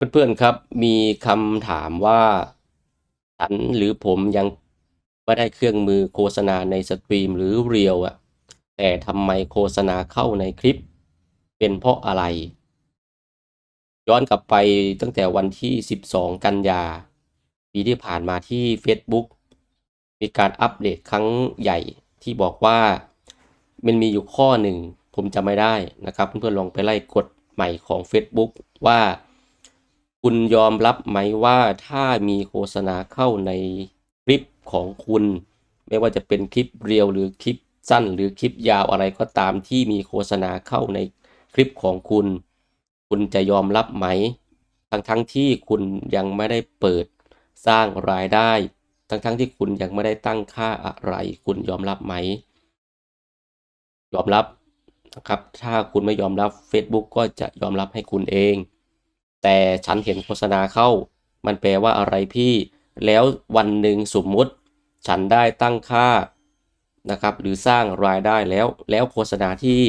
เพื่อนๆครับมีคำถามว่าฉันหรือผมยังไม่ได้เครื่องมือโฆษณาในสตรีมหรือเรียวอะแต่ทำไมโฆษณาเข้าในคลิป เป็นเพราะอะไร ย้อนกลับไปตั้งแต่วันที่ 12 กันยา ปีที่ผ่านมาที่ Facebook มีการอัปเดตครั้งใหญ่ที่บอกว่า มันมีอยู่ข้อหนึ่ง ผมจำไม่ได้นะครับ เพื่อนๆลองไปไล่กฎใหม่ของ Facebook ว่า คุณยอมรับไหมว่าถ้ามีโฆษณาเข้าในคลิปของคุณ ไม่ว่าจะเป็นคลิปเรียวหรือคลิปสั้นหรือคลิปยาวอะไรก็ตามที่มีโฆษณาเข้าในคลิปของคุณ คุณจะยอมรับไหม ทั้งทั้งๆที่คุณยังไม่ได้เปิดสร้างรายได้ ทั้งทั้งๆที่คุณยังไม่ได้ตั้งค่าอะไร คุณยอมรับไหม ยอมรับนะครับ ถ้าคุณไม่ยอมรับ Facebook ก็จะยอมรับให้คุณเอง แต่ฉันเห็นโฆษณาเข้า มันแปลว่าอะไรพี่ แล้ววันหนึ่งสมมุติ ฉันได้ตั้งค่านะครับ หรือสร้างรายได้แล้ว แล้วโฆษณาที่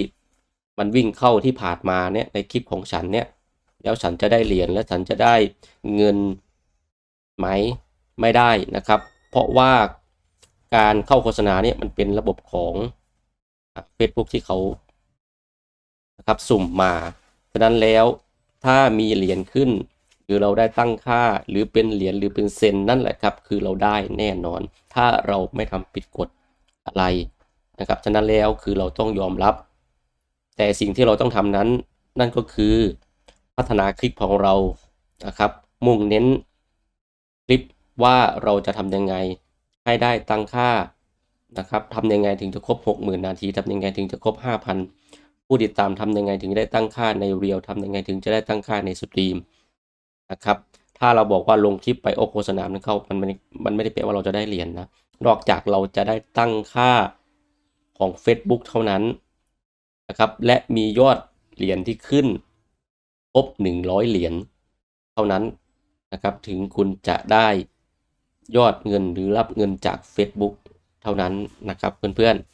มันวิ่งเข้าที่ผ่านมาเนี่ยในคลิปของฉันเนี่ย แล้วฉันจะได้เหรียญและฉันจะได้เงินไหมไม่ได้นะครับ เพราะว่าการเข้าโฆษณาเนี่ยมันเป็นระบบของ Facebook ที่เขานะครับสุ่มมา ฉะนั้นแล้ว ถ้ามีเหรียญขึ้น หรือเราได้ตั้งค่าหรือเป็นเหรียญหรือเป็นเซนนั่นแหละครับ คือเราได้แน่นอน ถ้าเราไม่ทำผิดกฎอะไรนะครับฉะนั้นแล้วคือเราต้องยอมรับ แต่สิ่งที่เราต้องทำนั้น นั่นก็คือพัฒนาคลิปของเรานะครับ มุ่งเน้นคลิปว่าเราจะทำยังไงให้ได้ตั้งค่านะครับทำยังไงถึงจะครบ 60,000 นาทีทำยังไงถึงจะครบ 5,000 ผู้ติดตามทำยังไงถึงได้ตั้งค่าในเรียลทำยังไงถึงจะได้ตั้งค่าในสตรีมนะครับถ้าเราบอกว่าลงคลิปไปโอโฆษณามันเข้ามันมันมันไม่ได้แปลว่าเราจะได้เหรียญนะนอกจากเราจะได้ตั้งค่าของ Facebook เท่านั้นนะครับ และมียอดเหรียญที่ขึ้นครบ100 เหรียญเท่านั้นนะครับ ถึงคุณจะได้ยอดเงินหรือรับเงินจาก Facebook เท่านั้นนะครับเพื่อนๆ